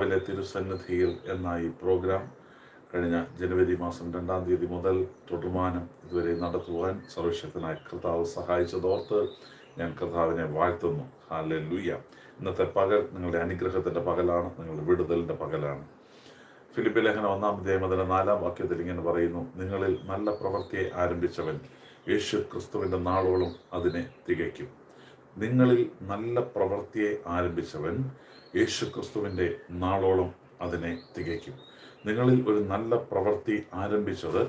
രാവിലെ തിരുസന്നിധിയിൽ എന്ന ഈ പ്രോഗ്രാം കഴിഞ്ഞ ജനുവരി മാസം രണ്ടാം തീയതി മുതൽ തുടർമാനം ഇതുവരെ നടത്തുവാൻ സർവശക്തനായ കർത്താവ് സഹായിച്ചതോർത്ത് ഞാൻ കർത്താവിനെ വാഴ്ത്തുന്നു. ഹാലെ ലൂയ ഇന്നത്തെ പകൽ നിങ്ങളുടെ അനുഗ്രഹത്തിന്റെ പകലാണ് നിങ്ങളുടെ വിടുതലിന്റെ പകലാണ്. ഫിലിപ്പ് ലേഖന ഒന്നാം ദേമതിന്റെ നാലാം വാക്യത്തിൽ ഇങ്ങനെ പറയുന്നു നിങ്ങളിൽ നല്ല പ്രവൃത്തിയെ ആരംഭിച്ചവൻ യേശു ക്രിസ്തുവിന്റെ നാളോളം അതിനെ തികയ്ക്കും. നിങ്ങളിൽ നല്ല പ്രവൃത്തിയെ ആരംഭിച്ചവൻ യേശുക്രിസ്തുവിന്റെ നാളോളം അതിനെ തികയ്ക്കും. നിങ്ങളിൽ ഒരു നല്ല പ്രവൃത്തി ആരംഭിച്ചത്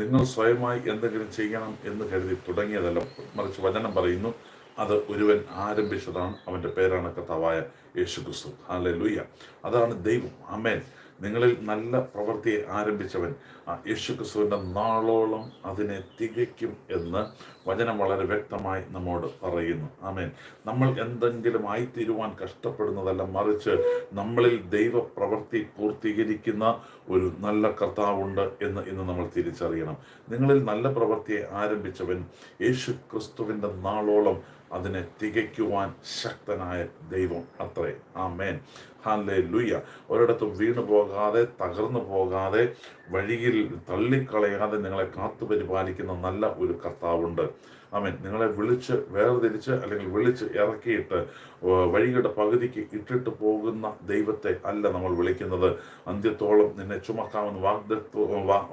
നിങ്ങൾ സ്വയമായി എന്തെങ്കിലും ചെയ്യണം എന്ന് കരുതി തുടങ്ങിയതല്ല. മറിച്ച് വചനം പറയുന്നു അത് ഒരുവൻ ആരംഭിച്ചതാണ്. അവന്റെ പേരാണ് കഥാവായ യേശു ക്രിസ്തു ഹാലെ ലൂയ അതാണ് ദൈവം. അമേൻ നിങ്ങളിൽ നല്ല പ്രവൃത്തി ആരംഭിച്ചവൻ ആ യേശു ക്രിസ്തുവിന്റെ നാളോളം അതിനെ തികയ്ക്കും എന്ന് വചനം വളരെ വ്യക്തമായി നമ്മോട് പറയുന്നു. ആമേൻ. നമ്മൾ എന്തെങ്കിലും ആയിത്തീരുവാൻ കഷ്ടപ്പെടുന്നതല്ല മറിച്ച് നമ്മളിൽ ദൈവപ്രവൃത്തി പൂർത്തീകരിക്കുന്ന ഒരു നല്ല കർത്താവുണ്ട് എന്ന് ഇന്ന് നമ്മൾ തിരിച്ചറിയണം. നിങ്ങളിൽ നല്ല പ്രവൃത്തിയെ ആരംഭിച്ചവൻ യേശു ക്രിസ്തുവിന്റെ നാളോളം അതിനെ തികയ്ക്കുവാൻ ശക്തനായ ദൈവം അത്രേ. ആ മേൻ ഹാൻലേ ലുയ്യ ഒരിടത്തും വീണു പോകാതെ തകർന്നു പോകാതെ വഴിയിൽ തള്ളിക്കളയാതെ നിങ്ങളെ കാത്തു പരിപാലിക്കുന്ന നല്ല ഒരു കർത്താവുണ്ട്. ആമീൻ. നിങ്ങളെ വിളിച്ച് വേർതിരിച്ച് അല്ലെങ്കിൽ വിളിച്ച് ഇറക്കിയിട്ട് വഴിയുടെ പകുതിക്ക് ഇട്ടിട്ട് പോകുന്ന ദൈവത്തെ അല്ല നമ്മൾ വിളിക്കുന്നത്. അന്ത്യത്തോളം നിന്നെ ചുമക്കാമെന്ന്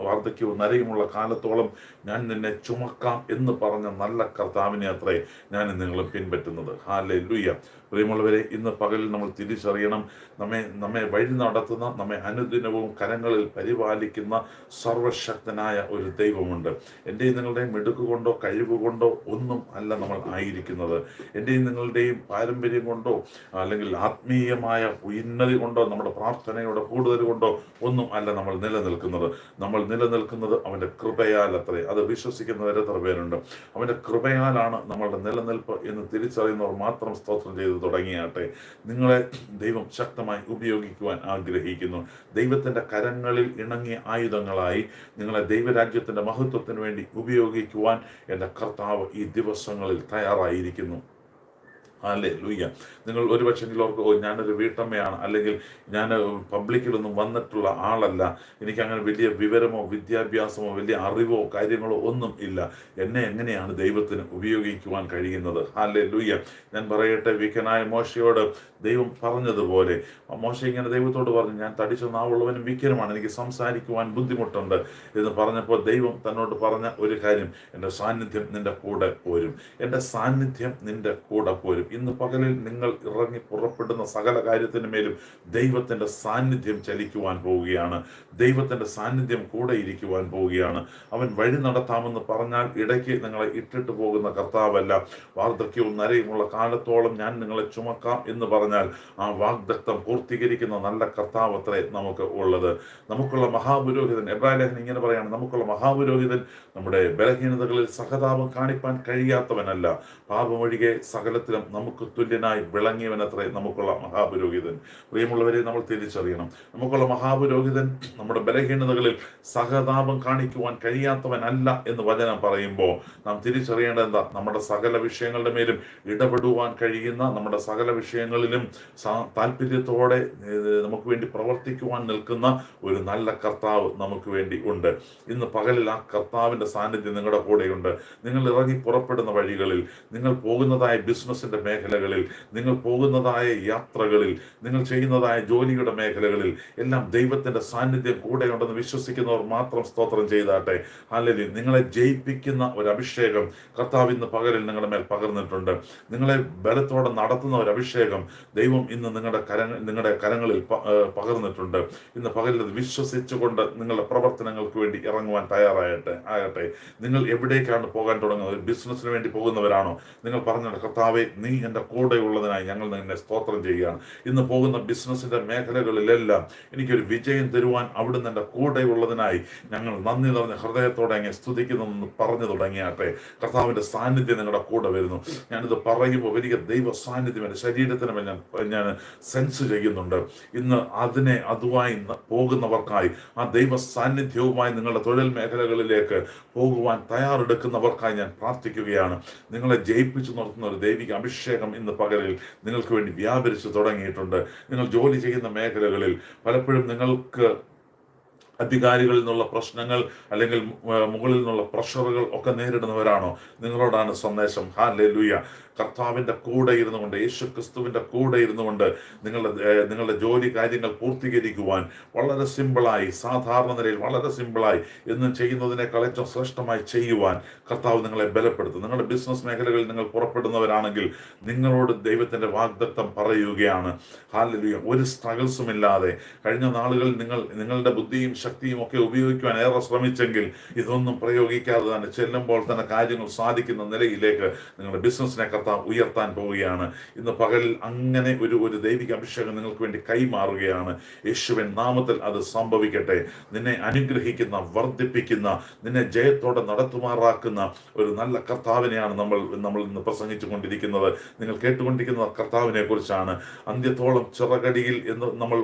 വാർദ്ധക്യവും നരയുമുള്ള കാലത്തോളം ഞാൻ നിന്നെ ചുമക്കാം എന്ന് പറഞ്ഞ നല്ല കർത്താവിനെ അത്രേ ഞാൻ നിങ്ങളും പിൻപറ്റുന്നത്. ഹാലെ ലുയ്യ പ്രിയമുള്ളവരെ ഇന്ന് പകൽ നമ്മൾ തിരിച്ചറിയണം. നമ്മെ നമ്മെ വഴി നടത്തുന്ന നമ്മെ അനുദിനവും കരങ്ങളിൽ പരിപാലിക്കുന്ന സർവശക്തനായ ഒരു ദൈവമുണ്ട്. എന്റെയും നിങ്ങളുടെയും മിടുക്ക് കൊണ്ടോ കഴിവ് കൊണ്ടോ ഒന്നും അല്ല നമ്മൾ ആയിരിക്കുന്നത്. എന്റെയും നിങ്ങളുടെയും പാരമ്പര്യം കൊണ്ടോ അല്ലെങ്കിൽ ആത്മീയമായ ഉന്നതി കൊണ്ടോ നമ്മുടെ പ്രാർത്ഥനയുടെ കൂടുതൽ കൊണ്ടോ ഒന്നും അല്ല നമ്മൾ നിലനിൽക്കുന്നത്. നമ്മൾ നിലനിൽക്കുന്നത് അവന്റെ കൃപയാൽ അത്രേ. അത് വിശ്വസിക്കുന്നവരെ എത്ര പേരുണ്ട്? അവന്റെ കൃപയാലാണ് നമ്മളുടെ നിലനിൽപ്പ് എന്ന് തിരിച്ചറിയുന്നവർ മാത്രം സ്തോത്രം ചെയ്ത് തുടങ്ങിയാട്ടെ. നിങ്ങളെ ദൈവം ശക്തമായി ഉപയോഗിക്കുവാൻ ആഗ്രഹിക്കുന്നു. ദൈവത്തിന്റെ കരങ്ങളിൽ ഇണങ്ങിയ ആയുധങ്ങളായി നിങ്ങളെ ദൈവരാജ്യത്തിന്റെ മഹത്വത്തിന് വേണ്ടി ഉപയോഗിക്കുവാൻ എന്റെ കർത്താവ് ഈ ദിവസങ്ങളിൽ തയ്യാറായിരിക്കുന്നു. അല്ലേ ലൂയ്യ നിങ്ങൾ ഒരു പക്ഷെങ്കിൽ ഓർക്ക് ഓ ഞാനൊരു വീട്ടമ്മയാണ് അല്ലെങ്കിൽ ഞാൻ പബ്ലിക്കിലൊന്നും വന്നിട്ടുള്ള ആളല്ല എനിക്ക് അങ്ങനെ വലിയ വിവരമോ വിദ്യാഭ്യാസമോ വലിയ അറിവോ കാര്യങ്ങളോ ഒന്നും ഇല്ല. എന്നെ എങ്ങനെയാണ് ദൈവത്തിന് ഉപയോഗിക്കുവാൻ കഴിയുന്നത്? അല്ലേ ലൂയ്യ ഞാൻ പറയട്ടെ വിക്കനായ മോശയോട് ദൈവം പറഞ്ഞതുപോലെ. മോശ ഇങ്ങനെ ദൈവത്തോട് പറഞ്ഞു ഞാൻ തടിച്ച നാവുള്ളവനും വിക്കനുമാണ് എനിക്ക് സംസാരിക്കുവാൻ ബുദ്ധിമുട്ടുണ്ട് എന്ന് പറഞ്ഞപ്പോൾ ദൈവം തന്നോട് പറഞ്ഞ ഒരു കാര്യം എന്റെ സാന്നിധ്യം നിന്റെ കൂടെ പോരും എന്റെ സാന്നിധ്യം നിന്റെ കൂടെ പോരും. ഇന്ന് പകലിൽ നിങ്ങൾ ഇറങ്ങി പുറപ്പെടുന്ന സകല കാര്യത്തിന് മേലും ദൈവത്തിന്റെ സാന്നിധ്യം ചലിക്കുവാൻ പോവുകയാണ്. ദൈവത്തിന്റെ സാന്നിധ്യം കൂടെ ഇരിക്കുവാൻ പോവുകയാണ്. അവൻ വഴി നടത്താമെന്ന് പറഞ്ഞാൽ ഇടയ്ക്ക് നിങ്ങളെ ഇട്ടിട്ട് പോകുന്ന കർത്താവല്ല. വാർദ്ധക്യവും നരയുമുള്ള കാലത്തോളം ഞാൻ നിങ്ങളെ ചുമക്കാം എന്ന് പറഞ്ഞാൽ ആ വാഗ്ദത്തം പൂർത്തീകരിക്കുന്ന നല്ല കർത്താവ് അത്രേ നമുക്ക് ഉള്ളത്. നമുക്കുള്ള മഹാപുരോഹിതൻ എബ്രാലേഖൻ ഇങ്ങനെ പറയാണ് നമുക്കുള്ള മഹാപുരോഹിതൻ നമ്മുടെ ബലഹീനതകളിൽ സഹതാപം കാണിപ്പാൻ കഴിയാത്തവനല്ല. പാപമൊഴികെ സകലത്തിലും നമുക്ക് തുല്യനായി വിളങ്ങിയവനത്രേ നമുക്കുള്ള മഹാപുരോഹിതൻ. പ്രിയമുള്ളവരെ നമ്മൾ തിരിച്ചറിയണം. നമുക്കുള്ള മഹാപുരോഹിതൻ നമ്മുടെ ബലഹീനതകളിൽ സഹതാപം കാണിക്കുവാൻ കഴിയാത്തവൻ അല്ല എന്ന് വചനം പറയുമ്പോൾ നാം തിരിച്ചറിയേണ്ടത് എന്താ? നമ്മുടെ സകല വിഷയങ്ങളുടെ മേലും ഇടപെടുവാൻ കഴിയുന്ന നമ്മുടെ സകല വിഷയങ്ങളിലും താല്പര്യത്തോടെ നമുക്ക് വേണ്ടി പ്രവർത്തിക്കുവാൻ നിൽക്കുന്ന ഒരു നല്ല കർത്താവ് നമുക്ക് വേണ്ടി ഉണ്ട്. ഇന്ന് പകലിൽ ആ കർത്താവിന്റെ സാന്നിധ്യം നിങ്ങളുടെ കൂടെയുണ്ട്. നിങ്ങൾ ഇറങ്ങി പുറപ്പെടുന്ന വഴികളിൽ നിങ്ങൾ പോകുന്നതായ ബിസിനസ്സിന്റെ മേഖലകളിൽ നിങ്ങൾ പോകുന്നതായ യാത്രകളിൽ നിങ്ങൾ ചെയ്യുന്നതായ ജോലിയുടെ മേഖലകളിൽ എല്ലാം ദൈവത്തിന്റെ സാന്നിധ്യം കൂടെ ഉണ്ടെന്ന് വിശ്വസിക്കുന്നവർ മാത്രം സ്തോത്രം ചെയ്താട്ടെ. അല്ലെങ്കിൽ നിങ്ങളെ ജയിപ്പിക്കുന്ന ഒരു അഭിഷേകം കർത്താവ് ഇന്ന് പകലിൽ നിങ്ങളുടെ മേൽ പകർന്നിട്ടുണ്ട്. നിങ്ങളെ ബലത്തോടെ നടത്തുന്ന ഒരു അഭിഷേകം ദൈവം ഇന്ന് നിങ്ങളുടെ കര നിങ്ങളുടെ കരങ്ങളിൽ പകർന്നിട്ടുണ്ട്. ഇന്ന് പകലിൽ വിശ്വസിച്ചുകൊണ്ട് നിങ്ങളുടെ പ്രവർത്തനങ്ങൾക്ക് വേണ്ടി ഇറങ്ങുവാൻ തയ്യാറായിട്ടെ ആകട്ടെ. നിങ്ങൾ എവിടേക്കാണ് പോകാൻ തുടങ്ങുന്നത്? ബിസിനസ്സിന് വേണ്ടി പോകുന്നവരാണോ? നിങ്ങൾ പറഞ്ഞ കർത്താവെ നീ എന്റെ കൂടെ ഉള്ളതിനായി ഞങ്ങൾ നിന്നെ സ്തോത്രം ചെയ്യുകയാണ്. ഇന്ന് പോകുന്ന ബിസിനസ്സിന്റെ മേഖലകളിലെല്ലാം എനിക്കൊരു വിജയം തരുവാൻ അവിടുന്ന് എന്റെ കൂടെ ഉള്ളതിനായി ഞങ്ങൾ നന്ദി നിറഞ്ഞ ഹൃദയത്തോടെ അങ്ങ് സ്തുതിക്കുന്നതെന്ന് പറഞ്ഞു തുടങ്ങിയാട്ടെ. കർത്താവിന്റെ സാന്നിധ്യം നിങ്ങളുടെ കൂടെ വരുന്നു. ഞാനിത് പറയുമ്പോൾ വലിയ ദൈവ സാന്നിധ്യം എന്റെ ശരീരത്തിന് ഞാൻ ഞാൻ സെൻസ് ചെയ്യുന്നുണ്ട്. ഇന്ന് അതിനെ അതുമായി പോകുന്നവർക്കായി ആ ദൈവ സാന്നിധ്യവുമായി നിങ്ങളുടെ തൊഴിൽ മേഖലകളിലേക്ക് പോകുവാൻ തയ്യാറെടുക്കുന്നവർക്കായി ഞാൻ പ്രാർത്ഥിക്കുകയാണ്. നിങ്ങളെ ജയിപ്പിച്ചു നിർത്തുന്ന ഒരു ദൈവിക അഭിഷേകം അഭിഷേകം ഇന്ന് പകലിൽ നിങ്ങൾക്ക് വേണ്ടി വ്യാപരിച്ചു തുടങ്ങിയിട്ടുണ്ട്. നിങ്ങൾ ജോലി ചെയ്യുന്ന മേഖലകളിൽ പലപ്പോഴും നിങ്ങൾക്ക് അധികാരികളിൽ നിന്നുള്ള പ്രശ്നങ്ങൾ അല്ലെങ്കിൽ മുകളിൽ നിന്നുള്ള പ്രഷറുകൾ ഒക്കെ നേരിടുന്നവരാണോ? നിങ്ങളോടാണ് സന്ദേശം. ഹാ ലെലുയ കർത്താവിന്റെ കൂടെ ഇരുന്നുകൊണ്ട് യേശു ക്രിസ്തുവിന്റെ കൂടെ ഇരുന്നുകൊണ്ട് നിങ്ങളുടെ നിങ്ങളുടെ ജോലി കാര്യങ്ങൾ പൂർത്തീകരിക്കുവാൻ വളരെ സിമ്പിളായി സാധാരണ നിലയിൽ വളരെ സിമ്പിളായി എന്നും ചെയ്യുന്നതിനേക്കാൾ ഏറ്റവും ശ്രേഷ്ഠമായി ചെയ്യുവാൻ കർത്താവ് നിങ്ങളെ ബലപ്പെടുത്തും നിങ്ങളുടെ ബിസിനസ് മേഖലകളിൽ നിങ്ങൾ പുറപ്പെടുന്നവരാണെങ്കിൽ നിങ്ങളോട് ദൈവത്തിന്റെ വാഗ്ദത്തം പറയുകയാണ്. ഹാലലുയ ഒരു സ്ട്രഗിൾസും ഇല്ലാതെ കഴിഞ്ഞ നാളുകളിൽ നിങ്ങൾ നിങ്ങളുടെ ബുദ്ധിയും ശക്തിയും ഒക്കെ ഉപയോഗിക്കുവാൻ ഏറെ ശ്രമിച്ചെങ്കിൽ ഇതൊന്നും പ്രയോഗിക്കാതെ തന്നെ ചെല്ലുമ്പോൾ തന്നെ കാര്യങ്ങൾ സാധിക്കുന്ന നിലയിലേക്ക് നിങ്ങളുടെ ബിസിനസ്സിനെ കർത്താവ് ഉയർത്താൻ പോവുകയാണ്. ഇന്ന് പകലിൽ അങ്ങനെ ഒരു ഒരു ദൈവിക അഭിഷേകം നിങ്ങൾക്ക് വേണ്ടി കൈമാറുകയാണ്. യേശുവിൻ നാമത്തിൽ അത് സംഭവിക്കട്ടെ. നിന്നെ അനുഗ്രഹിക്കുന്ന വർദ്ധിപ്പിക്കുന്ന നിന്നെ ജയത്തോടെ നടത്തുമാറാക്കുന്ന ഒരു നല്ല കർത്താവിനെയാണ് നമ്മൾ നമ്മൾ ഇന്ന് പ്രസംഗിച്ചു കൊണ്ടിരിക്കുന്നത് നിങ്ങൾ കേട്ടുകൊണ്ടിരിക്കുന്ന കർത്താവിനെ കുറിച്ചാണ്. അന്ത്യത്തോളം ചിറകടിയിൽ എന്ന് നമ്മൾ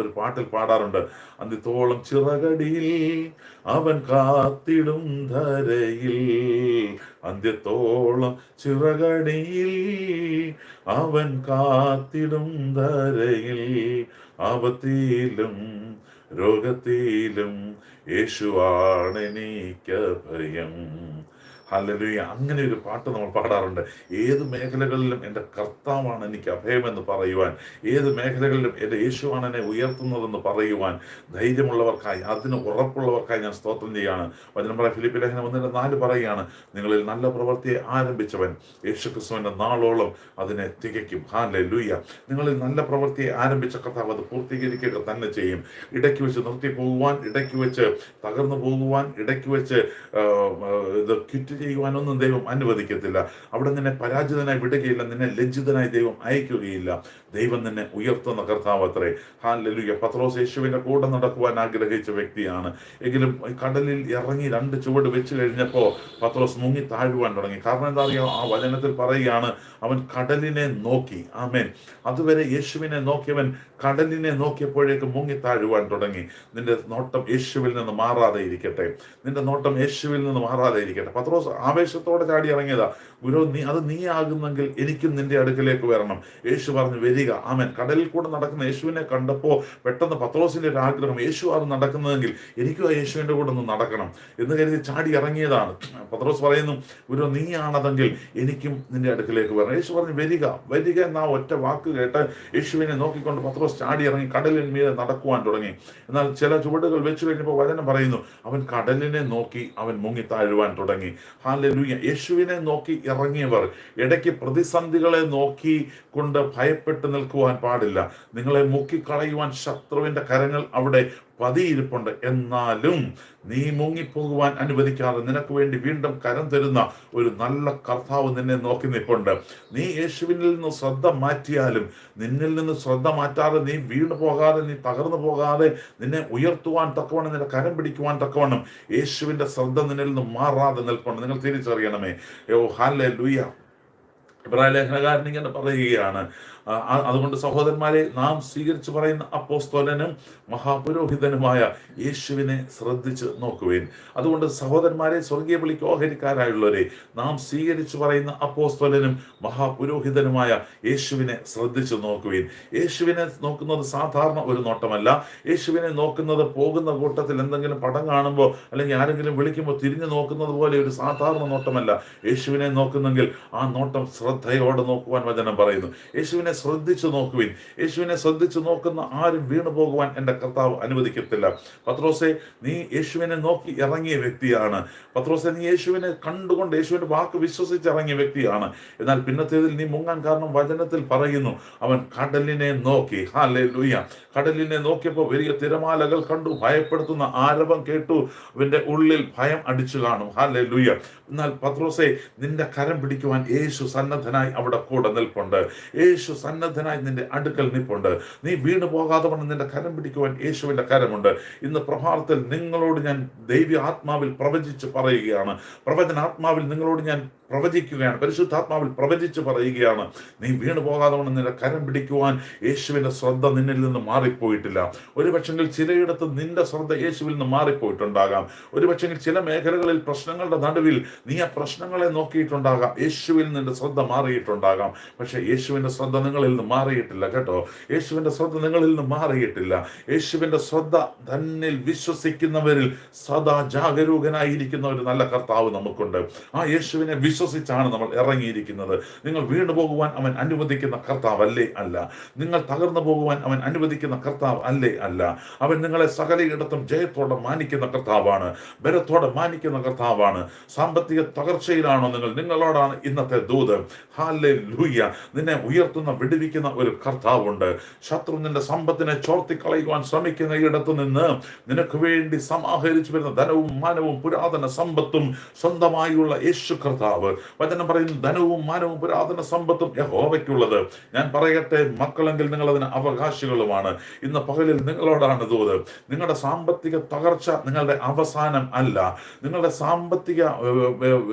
ഒരു പാട്ടിൽ പാടാറുണ്ട്. അന്ത്യത്തോളം ചിറകടിയിൽ അവൻ കാത്തിടും ധരയിൽ. അന്ത്യത്തോളം ചിറകടിയിൽ അവൻ കാത്തിടും ധരയിൽ. ആപത്തിലും രോഗത്തിലും യേശുവാണെനിക്ക് ഭയം ഹല്ലേലൂയ. അങ്ങനെ ഒരു പാട്ട് നമ്മൾ പാടാറുണ്ട്. ഏത് മേഖലകളിലും എന്റെ കർത്താവാണ് എനിക്ക് അഭയമെന്ന് പറയുവാൻ ഏത് മേഖലകളിലും എന്റെ യേശുവാണ് എന്നെ ഉയർത്തുന്നതെന്ന് പറയുവാൻ ധൈര്യമുള്ളവർക്കായി അതിന് ഉറപ്പുള്ളവർക്കായി ഞാൻ സ്തോത്രം ചെയ്യാണ് വചനം പറയാം ഫിലിപ്പ് ലേഖനം ഒന്നിന്റെ നാല് പറയുകയാണ് നിങ്ങളിൽ നല്ല പ്രവൃത്തിയെ ആരംഭിച്ചവൻ യേശു ക്രിസ്തുവിന്റെ നാളോളം അതിനെ തികയ്ക്കും. ഹാലെ ലൂയ നിങ്ങളിൽ നല്ല പ്രവൃത്തിയെ ആരംഭിച്ച കർത്താവ് അത് പൂർത്തീകരിക്കുക തന്നെ ചെയ്യും. ഇടയ്ക്ക് വെച്ച് നിർത്തി പോകുവാൻ ഇടയ്ക്ക് വെച്ച് തകർന്നു പോകുവാൻ ഇടയ്ക്ക് വെച്ച് ഇത് ചെയ്യുവാനൊന്നും ദൈവം അനുവദിക്കത്തില്ല. അവിടെ നിന്നെ പരാജിതനായി വിടുകയില്ല നിന്നെ ലജ്ജിതനായി ദൈവം അയക്കുകയില്ല. ദൈവം നിന്നെ ഉയർത്തുന്ന കർത്താവ് അത്രേ. ഹാൻ ലലുയ പത്രോസ് യേശുവിന്റെ കൂടെ നടക്കുവാൻ ആഗ്രഹിച്ച വ്യക്തിയാണ്. എങ്കിലും കടലിൽ ഇറങ്ങി രണ്ട് ചുവട് വെച്ച് കഴിഞ്ഞപ്പോൾ പത്രോസ് മുങ്ങി താഴുവാൻ തുടങ്ങി. കാരണം എന്താ അറിയാം? ആ വചനത്തിൽ പറയുകയാണ് അവൻ കടലിനെ നോക്കി. ആമേൻ. അതുവരെ യേശുവിനെ നോക്കിയവൻ കടലിനെ നോക്കിയപ്പോഴേക്ക് മുങ്ങി താഴുവാൻ തുടങ്ങി. നിന്റെ നോട്ടം യേശുവിൽ നിന്ന് മാറാതെ ഇരിക്കട്ടെ. നിന്റെ നോട്ടം യേശുവിൽ നിന്ന് മാറാതെ ഇരിക്കട്ടെ. പത്രോസ് ആവേശത്തോടെ ചാടി ഇറങ്ങിയതാ. ഗുരു നീ അത് നീ ആകുന്നെങ്കിൽ എനിക്കും നിന്റെ അടുക്കലേക്ക് വരണം. യേശു പറഞ്ഞു വരിക. ആമൻ. കടലിൽ കൂടെ നടക്കുന്ന യേശുവിനെ കണ്ടപ്പോൾ പെട്ടെന്ന് പത്രോസിന്റെ ഒരു ആഗ്രഹം യേശു ആണ് നടക്കുന്നതെങ്കിൽ എനിക്കും ആ യേശുവിന്റെ കൂടെ ഒന്ന് നടക്കണം എന്ന് കരുതി ചാടി ഇറങ്ങിയതാണ്. പത്രോസ് പറയുന്നു ഗുരു നീ ആണതെങ്കിൽ എനിക്കും നിന്റെ അടുക്കലേക്ക് വരണം. യേശു പറഞ്ഞു വരിക. വരിക എന്ന ഒറ്റ വാക്ക് കേട്ട് യേശുവിനെ നോക്കിക്കൊണ്ട് പത്രോസ് ചാടി ഇറങ്ങി കടലിൻ മീതെ നടക്കുവാൻ തുടങ്ങി. എന്നാൽ ചില ചുവടുകൾ വെച്ചു കഴിഞ്ഞപ്പോൾ വചനം പറയുന്നു അവൻ കടലിനെ നോക്കി അവൻ മുങ്ങി താഴുവാൻ തുടങ്ങി. ഹാലലൂയ. യേശുവിനെ നോക്കി ഇറങ്ങിയവർ ഇടയ്ക്ക് പ്രതിസന്ധികളെ നോക്കി കൊണ്ട് ഭയപ്പെട്ട് നിൽക്കുവാൻ പാടില്ല. നിങ്ങളെ മുക്കിക്കളയുവാൻ ശത്രുവിന്റെ കരങ്ങൾ അവിടെ പതിയിരിപ്പുണ്ട്. എന്നാലും നീ മുങ്ങിപ്പോകുവാൻ അനുവദിക്കാതെ നിനക്ക് വേണ്ടി വീണ്ടും കരം തരുന്ന ഒരു നല്ല കർത്താവ് നിന്നെ നോക്കി നിൽപ്പുണ്ട്. നീ യേശുവിനിൽ നിന്ന് ശ്രദ്ധ മാറ്റിയാലും നിന്നിൽ നിന്ന് ശ്രദ്ധ മാറ്റാതെ നീ വീണു പോകാതെ നീ തകർന്നു പോകാതെ നിന്നെ ഉയർത്തുവാൻ തക്കവണ്ണം നിന്നെ കരം പിടിക്കുവാൻ തക്കവണ്ണം യേശുവിന്റെ ശ്രദ്ധ നിന്നിൽ നിന്ന് മാറാതെ നിൽപ്പുണ്ട്. നിങ്ങൾ തിരിച്ചറിയണമേ. യോ ഹാലെ ലൂയ ഇബ്രാഹിം ലേഖനകാരൻ ഇങ്ങനെ പറയുകയാണ് അതുകൊണ്ട് സഹോദരന്മാരെ നാം സ്വീകരിച്ചു പറയുന്ന അപ്പോസ്തോലനും മഹാപുരോഹിതനുമായ യേശുവിനെ ശ്രദ്ധിച്ച് നോക്കുവേൻ. അതുകൊണ്ട് സഹോദരന്മാരെ സ്വർഗീയ വിളിക്ക് ഓഹരിക്കാരായുള്ളവരെ നാം സ്വീകരിച്ചു പറയുന്ന അപ്പോസ്തോലനും മഹാപുരോഹിതനുമായ യേശുവിനെ ശ്രദ്ധിച്ച് നോക്കുവേൻ. യേശുവിനെ നോക്കുന്നത് സാധാരണ ഒരു നോട്ടമല്ല. യേശുവിനെ നോക്കുന്നത് പോകുന്ന കൂട്ടത്തിൽ എന്തെങ്കിലും പടം കാണുമ്പോൾ അല്ലെങ്കിൽ ആരെങ്കിലും വിളിക്കുമ്പോൾ തിരിഞ്ഞു നോക്കുന്നത് പോലെ ഒരു സാധാരണ നോട്ടമല്ല. യേശുവിനെ നോക്കുന്നെങ്കിൽ ആ നോട്ടം ശ്രദ്ധയോടെ നോക്കുവാൻ വചനം പറയുന്നു. യേശുവിനെ ശ്രദ്ധിച്ചു നോക്കുവിൻ. യേശുവിനെ ശ്രദ്ധിച്ചു നോക്കുന്ന ആരും വീണു പോകുവാൻ എന്റെ കർത്താവ് അനുവദിക്കത്തില്ല. പത്രോസെ നീ യേശുവിനെ നോക്കി ഇറങ്ങിയ വ്യക്തിയാണ്. പത്രോസെ നീ യേശുവിനെ കണ്ടുകൊണ്ട് യേശുവിന്റെ വാക്ക് വിശ്വസിച്ച് ഇറങ്ങിയ വ്യക്തിയാണ്. എന്നാൽ പിന്നത്തേതിൽ നീ മുങ്ങാൻ കാരണം വചനത്തിൽ പറയുന്നു അവൻ കടലിനെ നോക്കി. ഹാലേ കടലിനെ നോക്കിയപ്പോൾ വലിയ തിരമാലകൾ കണ്ടു ഭയപ്പെടുത്തുന്ന ആരവം കേട്ടു. അവന്റെ ഉള്ളിൽ ഭയം അടിച്ചു കാണും. ഹാലേ ലൂയ എന്നാൽ പത്രോസെ നിന്റെ കരം പിടിക്കുവാൻ യേശു സന്നദ്ധനായി അവിടെ കൂടെ നിൽപ്പുണ്ട്. യേശു സന്നദ്ധനായി നിന്റെ അടുക്കൽ നിൽപ്പുണ്ട്. നീ വീണു പോകാതെ വണ്ണം നിന്റെ കരം പിടിക്കുവാൻ യേശുവിന്റെ കരമുണ്ട്. ഇന്ന് പ്രഭാതത്തിൽ നിങ്ങളോട് ഞാൻ ദൈവ ആത്മാവിൽ പ്രവചിച്ച് പറയുകയാണ്. പ്രവചന ആത്മാവിൽ നിങ്ങളോട് ഞാൻ പ്രവചിക്കുകയാണ്. പരിശുദ്ധാത്മാവിൽ പ്രവചിച്ച് പറയുകയാണ് നീ വീണു പോകാതെ കൊണ്ട് നിന്റെ കരം പിടിക്കുവാൻ യേശുവിന്റെ ശ്രദ്ധ നിന്നിൽ നിന്ന് മാറിപ്പോയിട്ടില്ല. ഒരു പക്ഷെങ്കിൽ ചിലയിടത്ത് നിന്റെ ശ്രദ്ധ യേശുവിൽ നിന്ന് മാറിപ്പോയിട്ടുണ്ടാകാം. ഒരു പക്ഷെങ്കിൽ ചില മേഖലകളിൽ പ്രശ്നങ്ങളുടെ നടുവിൽ നീ ആ പ്രശ്നങ്ങളെ നോക്കിയിട്ടുണ്ടാകാം. യേശുവിൽ നിന്റെ ശ്രദ്ധ മാറിയിട്ടുണ്ടാകാം. പക്ഷെ യേശുവിന്റെ ശ്രദ്ധ നിങ്ങളിൽ നിന്ന് മാറിയിട്ടില്ല കേട്ടോ. യേശുവിന്റെ ശ്രദ്ധ നിങ്ങളിൽ നിന്ന് മാറിയിട്ടില്ല. യേശുവിന്റെ ശ്രദ്ധ തന്നിൽ വിശ്വസിക്കുന്നവരിൽ സദാ ജാഗരൂകനായിരിക്കുന്ന ഒരു നല്ല കർത്താവ് നമുക്കുണ്ട്. ആ യേശുവിനെ വിശ്വസിച്ചാണ് നമ്മൾ ഇറങ്ങിയിരിക്കുന്നത്. നിങ്ങൾ വീണു പോകുവാൻ അവൻ അനുവദിക്കുന്ന കർത്താവ് അല്ലേ നിങ്ങൾ തകർന്നു പോകുവാൻ അവൻ അനുവദിക്കുന്ന കർത്താവ് അല്ലേ അല്ല. അവൻ നിങ്ങളെ സകലയിടത്തും ജയത്തോടെ മാനിക്കുന്ന കർത്താവാണ്. ബലത്തോടെ മാനിക്കുന്ന കർത്താവാണ്. സാമ്പത്തിക തകർച്ചയിലാണോ നിങ്ങൾ? നിങ്ങളോടാണ് ഇന്നത്തെ ദൂത്. ഹാലെ നിന്നെ ഉയർത്തുന്ന വിടുവിക്കുന്ന ഒരു കർത്താവുണ്ട്. ശത്രു നിന്റെ സമ്പത്തിനെ ചോർത്തിക്കളയുവാൻ ശ്രമിക്കുന്ന ഇടത്തു നിന്ന് നിനക്ക് വേണ്ടി സമാഹരിച്ചു വരുന്ന ധനവും മാനവും പുരാതന സമ്പത്തും സ്വന്തമായുള്ള യേശു കർത്താവ്. വചനം പറയുന്നു ധനവും മാനവും പുരാതന സമ്പത്തും യഹോവയ്ക്കുള്ളത്. ഞാൻ പറയട്ടെ മക്കളെങ്കിൽ നിങ്ങൾ അതിന് അവകാശികളുമാണ്. ഇന്ന് പകലിൽ നിങ്ങളോടാണ് ദൂത്. നിങ്ങളുടെ സാമ്പത്തിക തകർച്ച നിങ്ങളുടെ അവസാനം അല്ല. നിങ്ങളുടെ സാമ്പത്തിക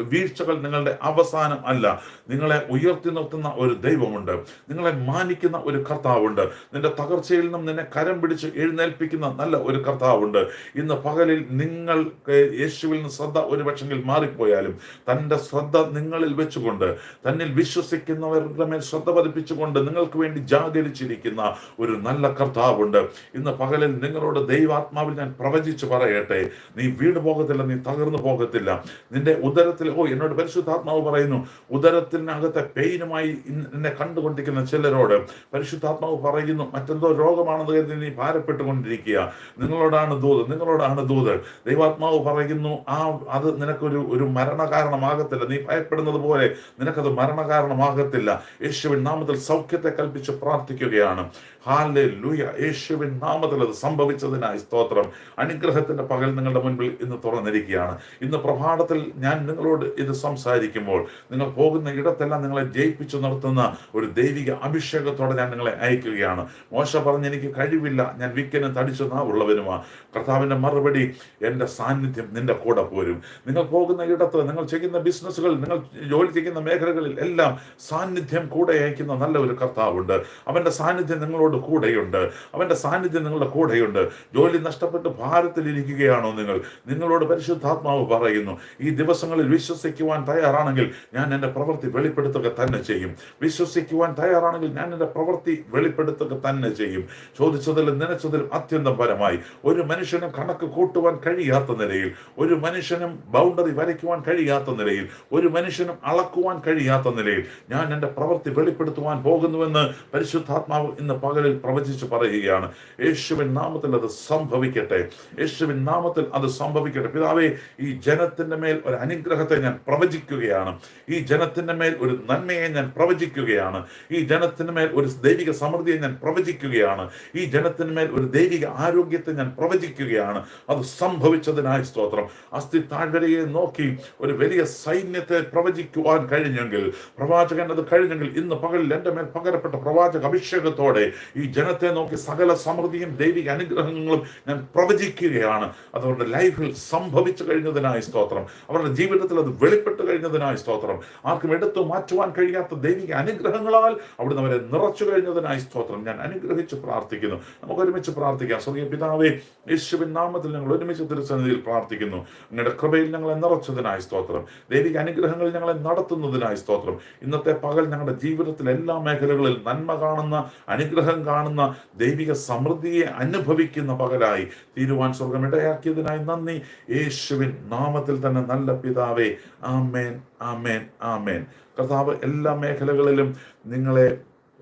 വീഴ്ചകൾ നിങ്ങളുടെ അവസാനം അല്ല. നിങ്ങളെ ഉയർത്തി നിർത്തുന്ന ഒരു ദൈവമുണ്ട്. നിങ്ങളെ മാനിക്കുന്ന ഒരു കർത്താവുണ്ട്. നിന്റെ തകർച്ചയിൽ നിന്നും നിന്നെ കരം പിടിച്ച് എഴുന്നേൽപ്പിക്കുന്ന നല്ല ഒരു കർത്താവുണ്ട്. ഇന്ന് പകലിൽ നിങ്ങൾ യേശുവിൽ നിന്ന് ശ്രദ്ധ ഒരു പക്ഷെങ്കിൽ മാറിപ്പോയാലും തന്റെ ശ്രദ്ധ നിങ്ങളിൽ വെച്ചുകൊണ്ട് തന്നിൽ വിശ്വസിക്കുന്നവരുടെ മേൽ ശ്രദ്ധ പതിപ്പിച്ചുകൊണ്ട് നിങ്ങൾക്ക് വേണ്ടി ജാഗരിച്ചിരിക്കുന്ന ഒരു നല്ല കർത്താവുണ്ട്. ഇന്ന് പകലിൽ നിങ്ങളോട് ദൈവാത്മാവിൽ ഞാൻ പ്രവചിച്ചു പറയട്ടെ. നീ വീട് പോകത്തില്ല നീ തകർന്നു പോകത്തില്ല. നിന്റെ ഉദരത്തിൽ ഓ എന്നോട് പരിശുദ്ധാത്മാവ് പറയുന്നു ഉദരത്തിനകത്തെ പെയിനുമായി എന്നെ കണ്ടുകൊണ്ടിരിക്കുന്ന ചിലരോട് പരിശുദ്ധാത്മാവ് പറയുന്നു മറ്റെന്തോ രോഗമാണെന്ന് കരുതി നീ ഭാരപ്പെട്ടുകൊണ്ടിരിക്കുക. നിങ്ങളോടാണ് ദൂത് നിങ്ങളോടാണ് ദൂത്. ദൈവാത്മാവ് പറയുന്നു ആ അത് നിനക്കൊരു ഒരു മരണകാരണമാകത്തില്ല. നീ ഭയപ്പെടുന്നത് പോലെ നിനക്കത് മരണകാരണമാകത്തില്ല. യേശുവിൻ നാമത്തിൽ സൗഖ്യത്തെ കൽപ്പിച്ച് പ്രാർത്ഥിക്കുകയാണ്. ഹാലെ ലൂയ യേശുവിൻ നാമത്തിൽ അത് സംഭവിച്ചതിനായി സ്തോത്രം. അനുഗ്രഹത്തിന്റെ പകൽ നിങ്ങളുടെ മുൻപിൽ ഇന്ന് തുറന്നിരിക്കുകയാണ്. ഇന്ന് പ്രഭാതത്തിൽ ഞാൻ നിങ്ങളോട് ഇത് സംസാരിക്കുമ്പോൾ നിങ്ങൾ പോകുന്ന ഇടത്തെല്ലാം നിങ്ങളെ ജയിപ്പിച്ചു നിർത്തുന്ന ഒരു ദൈവിക അഭിഷേകത്തോടെ ഞാൻ നിങ്ങളെ അയക്കുകയാണ്. മോശ പറഞ്ഞ് എനിക്ക് കഴിവില്ല. ഞാൻ വിക്കനും തടിച്ചു നാവുള്ളവനുമാ കർത്താവിന്റെ മറുപടി എന്റെ സാന്നിധ്യം നിന്റെ കൂടെ പോരും. നിങ്ങൾ പോകുന്ന ഇടത്ത് നിങ്ങൾ ചെയ്യുന്ന ബിസിനസ്സുകൾ നിങ്ങൾ ജോലി ചെയ്യുന്ന മേഖലകളിൽ എല്ലാം സാന്നിധ്യം കൂടെ അയക്കുന്ന നല്ല ഒരു കർത്താവുണ്ട്. അവന്റെ സാന്നിധ്യം നിങ്ങളോട് കൂടെയുണ്ട്. അവന്റെ സാന്നിധ്യം നിങ്ങളുടെ കൂടെയുണ്ട്. ജോലി നഷ്ടപ്പെട്ട് ഭാരത്തിലിരിക്കുകയാണോ നിങ്ങൾ? നിങ്ങളോട് പരിശുദ്ധാത്മാവ് പറയുന്നു ഈ ദിവസങ്ങളിൽ വിശ്വസിക്കുവാൻ തയ്യാറാണെങ്കിൽ ഞാൻ എന്റെ പ്രവൃത്തി വെളിപ്പെടുത്തുക തന്നെ ചെയ്യും. വിശ്വസിക്കുവാൻ തയ്യാറാണെങ്കിൽ ഞാൻ എന്റെ പ്രവൃത്തി വെളിപ്പെടുത്തുക തന്നെ ചെയ്യും. ചോദിച്ചതിലും നനച്ചതിലും അത്യന്തം പരമായി. ഒരു മനുഷ്യനും കണക്ക് കൂട്ടുവാൻ കഴിയാത്ത നിലയിൽ ഒരു മനുഷ്യനും ബൗണ്ടറി വരയ്ക്കുവാൻ കഴിയാത്ത നിലയിൽ ഒരു മനുഷ്യനും അളക്കുവാൻ കഴിയാത്ത നിലയിൽ ഞാൻ എന്റെ പ്രവൃത്തി വെളിപ്പെടുത്തുവാൻ പോകുന്നുവെന്ന് പരിശുദ്ധാത്മാവ് ഇന്ന് പകലിൽ പ്രവചിച്ച് പറയുകയാണ്. യേശുവിൻ നാമത്തിൽ അത് സംഭവിക്കട്ടെ. യേശുവിൻ നാമത്തിൽ അത് സംഭവിക്കട്ടെ. പിതാവേ ഈ ജനത്തിന്റെ മേൽ ഒരു അനുഗ്രഹത്തെ ഞാൻ പ്രവചിക്കുകയാണ്. ഈ ജനത്തിന്റെ മേൽ ഒരു നന്മയെ ഞാൻ പ്രവചിക്കുകയാണ്. ഈ ജനത്തിന് മേൽ ഒരു ദൈവിക സമൃദ്ധിയെ ഞാൻ പ്രവചിക്കുകയാണ്. ഈ ജനത്തിന് മേൽ ഒരു ദൈവിക ആരോഗ്യത്തെ ഞാൻ പ്രവചിക്കുകയാണ്. അത് സംഭവിച്ചതിനായി സ്തോത്രം. അസ്ഥി താഴ്വരയെ നോക്കി ഒരു വലിയ സൈന്യത്തെ പ്രവചിക്കുവാൻ കഴിഞ്ഞെങ്കിൽ പ്രവാചകൻ അത് കഴിഞ്ഞെങ്കിൽ ഇന്ന് പകലിൽ എന്റെ മേൽ പകരപ്പെട്ട പ്രവാചക അഭിഷേകത്തോടെ ഈ ജനത്തെ നോക്കി സകല സമൃദ്ധിയും ദൈവിക അനുഗ്രഹങ്ങളും ഞാൻ പ്രവചിക്കുകയാണ്. അത് അവരുടെ ലൈഫിൽ സംഭവിച്ചു കഴിഞ്ഞതിനായി സ്തോത്രം. അവരുടെ ജീവിതത്തിൽ അത് വെളിപ്പെട്ട് കഴിഞ്ഞതിനായി സ്തോത്രം. ആർക്കും എടുത്തു മാറ്റുവാൻ കഴിയാത്ത ദൈവിക അനുഗ്രഹങ്ങളാൽ അവിടുന്ന് അവരെ നിറച്ചു കഴിഞ്ഞതിനായി സ്തോത്രം. ഞാൻ അനുഗ്രഹിച്ച് പ്രാർത്ഥിക്കുന്നു. നമുക്ക് ഒരുമിച്ച് പ്രാർത്ഥിക്കാം. സ്വർഗീയ പിതാവേ യേശുവിൻ നാമത്തിൽ ഞങ്ങൾ ഒരുമിച്ച് തിരുസന്നിധിയിൽ പ്രാർത്ഥിക്കുന്നു. അങ്ങയുടെ കൃപയിൽ ഞങ്ങളെ നിറച്ചതിനായി സ്തോത്രം. ദൈവിക അനുഗ്രഹങ്ങളിൽ ഞങ്ങളെ നടത്തുന്നതിനായി സ്തോത്രം. ഇന്നത്തെ പകൽ ഞങ്ങളുടെ ജീവിതത്തിൽ എല്ലാ മേഖലകളിൽ നന്മ കാണുന്ന അനുഗ്രഹം കാണുന്ന ദൈവിക സമൃദ്ധിയെ അനുഭവിക്കുന്ന പകലായി തീരുവാൻ സ്വർഗം ഇടയാക്കിയതിനായി നന്ദി. യേശുവിൻ നാമത്തിൽ തന്നെ നല്ല പിതാവേ ആമേൻ ആമേൻ ആമേൻ. കർത്താവ് എല്ലാ മേഖലകളിലും നിങ്ങളെ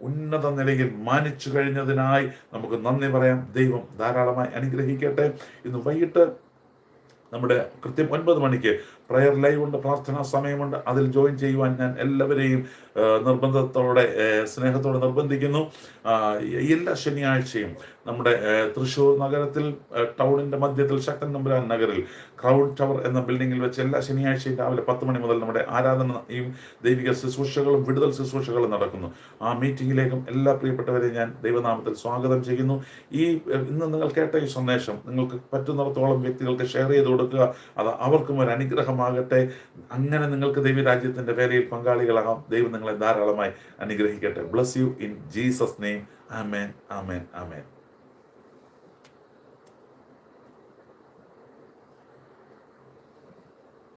ഉന്നത നിലയിൽ മാനിച്ചു കഴിഞ്ഞതിനായി നമുക്ക് നന്ദി പറയാം. ദൈവം ധാരാളമായി അനുഗ്രഹിക്കട്ടെ. ഇന്ന് വൈകിട്ട് നമ്മുടെ കൃത്യം ഒൻപത് മണിക്ക് പ്രയർ ലൈവ് ഉണ്ട് പ്രാർത്ഥനാ സമയമുണ്ട്. അതിൽ ജോയിൻ ചെയ്യുവാൻ ഞാൻ എല്ലാവരെയും നിർബന്ധത്തോടെ സ്നേഹത്തോടെ നിർബന്ധിക്കുന്നു. എല്ലാ ശനിയാഴ്ചയും നമ്മുടെ തൃശ്ശൂർ നഗരത്തിൽ ടൗണിന്റെ മധ്യത്തിൽ ശക്തൻ നമ്പുരാൻ നഗറിൽ ക്രൗഡ് ടവർ എന്ന ബിൽഡിങ്ങിൽ വെച്ച് എല്ലാ ശനിയാഴ്ചയും രാവിലെ പത്ത് മണി മുതൽ നമ്മുടെ ആരാധനയും ദൈവിക ശുശ്രൂഷകളും വിടുതൽ ശുശ്രൂഷകളും നടക്കുന്നു. ആ മീറ്റിംഗിലേക്കും എല്ലാ പ്രിയപ്പെട്ടവരെയും ഞാൻ ദൈവനാമത്തിൽ സ്വാഗതം ചെയ്യുന്നു. ഈ ഇന്ന് നിങ്ങൾ കേട്ട ഈ സന്ദേശം നിങ്ങൾക്ക് പറ്റുന്നിടത്തോളം വ്യക്തികൾക്ക് ഷെയർ ചെയ്ത് കൊടുക്കുക. അത് അവർക്കും ഒരു അനുഗ്രഹമാകട്ടെ അങ്ങനെ നിങ്ങൾക്ക് ദൈവരാജ്യത്തിന്റെ വേലയിൽ പങ്കാളികളാകാം. ദൈവം നിങ്ങളെ ധാരാളമായി അനുഗ്രഹിക്കട്ടെ. Bless you in Jesus name amen amen amen